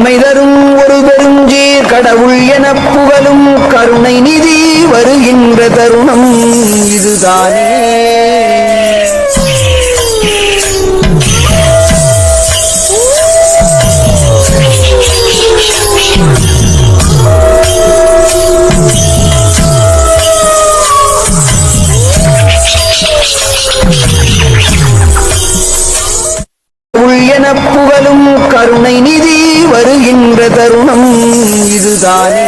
நன்மை தரும் ஒரு பெருஞ்சீர் கடவுள் என புகழும் கருணை நிதி வருகின்ற தருணம் இதுதானே. புகழும் கருணை நிதி வருகின்ற தருணம் இதுதானே.